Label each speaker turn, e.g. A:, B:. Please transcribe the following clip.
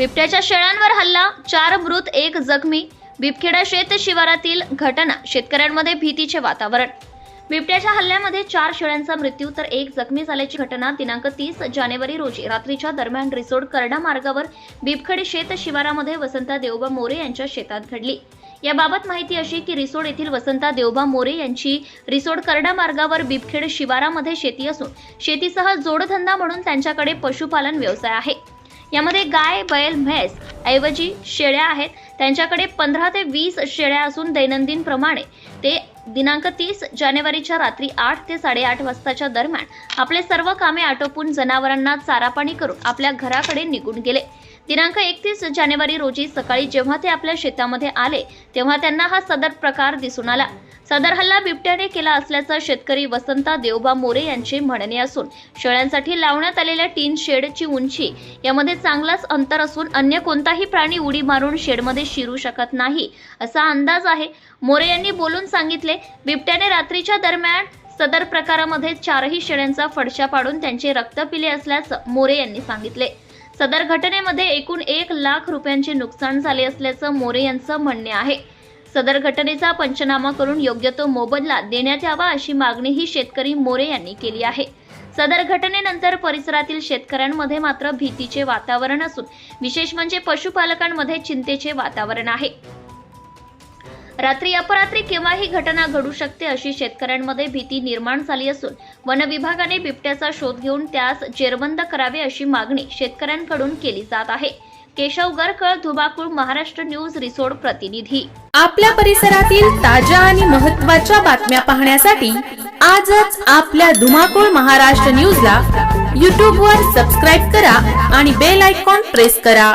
A: बिबट्याच्या शेळ्यांवर हल्ला चार मृत एक जखमी. बिबखेडा शेत शिवारातील घटना शेतकऱ्यांमध्ये भीतीचे वातावरण. बिबट्याच्या हल्ल्यामध्ये चार शेळ्यांचा मृत्यू तर एक जखमी झाल्याची घटना दिनांक तीस जानेवारी रोजी रात्रीच्या दरम्यान रिसोड करडा मार्गावर बिबखेड शेत शिवारामध्ये वसंता देवबा मोरे यांच्या शेतात घडली. याबाबत माहिती अशी की रिसोड येथील वसंता देवबा मोरे यांची रिसोड करडा मार्गावर बिबखेड शिवारामध्ये शेती असून शेतीसह जोडधंदा म्हणून त्यांच्याकडे पशुपालन व्यवसाय आहे. यामध्ये गाय बैल म्हैस ऐवजी शेळ्या आहेत. त्यांच्याकडे पंधरा ते वीस शेळ्या असून दैनंदिन प्रमाणे ते दिनांक तीस जानेवारीच्या रात्री आठ ते साडेआठ वाजताच्या दरम्यान आपले सर्व कामे आटोपून जनावरांना चारापाणी करून आपल्या घराकडे निघून गेले. दिनांक एकतीस जानेवारी रोजी सकाळी जेव्हा ते आपल्या शेतामध्ये आले तेव्हा त्यांना हा सदर प्रकार दिसून आला. सदर हल्ला बिबट्याने केला असल्याचं शेतकरी वसंता देवबा मोरे यांचे म्हणणे असून शेळ्यांसाठी लावण्यात आलेल्या टीन शेडची उंची यामध्ये चांगलाच अंतर असून अन्य कोणताही प्राणी उडी मारून शेडमध्ये शिरू शकत नाही असा अंदाज आहे. मोरे यांनी बोलून सांगितले बिबट्याने रात्रीच्या दरम्यान सदर प्रकारामध्ये चारही शेळ्यांचा फडशा पाडून त्यांचे रक्त पिले असल्याचं मोरे यांनी सांगितले. सदर घटनेमध्ये एकूण एक लाख रुपयांचे नुकसान झाले असल्याचं मोरे यांचं म्हणणे आहे. सदर घटनेचा पंचनामा करून योग्य तो मोबदला देण्यात यावा अशी मागणीही शेतकरी मोरे यांनी केली आहे. सदर घटनेनंतर परिसरातील शेतकऱ्यांमध्ये मात्र भीतीचे वातावरण असून विशेष म्हणजे पशुपालकांमध्ये चिंतेचे वातावरण आहे. रात्री अपरात्री केव्हाही घटना घडू शकते अशी शेतकऱ्यांमध्ये भीती निर्माण झाली असून वन विभागाने बिबट्याचा शोध घेऊन त्यास जेरबंद करावे अशी मागणी शेतकऱ्यांकडून केली जात आहे. केशव गरकर धुबाकूळ महाराष्ट्र न्यूज रिसोड प्रतिनिधी.
B: आपल्या परिसरातील ताज्या आणि महत्त्वाच्या बातम्या पाहण्यासाठी आजच आपल्या धुमाकूळ महाराष्ट्र न्यूजला यूट्यूबवर वर सबस्क्राईब करा आणि बेल आयकॉन प्रेस करा.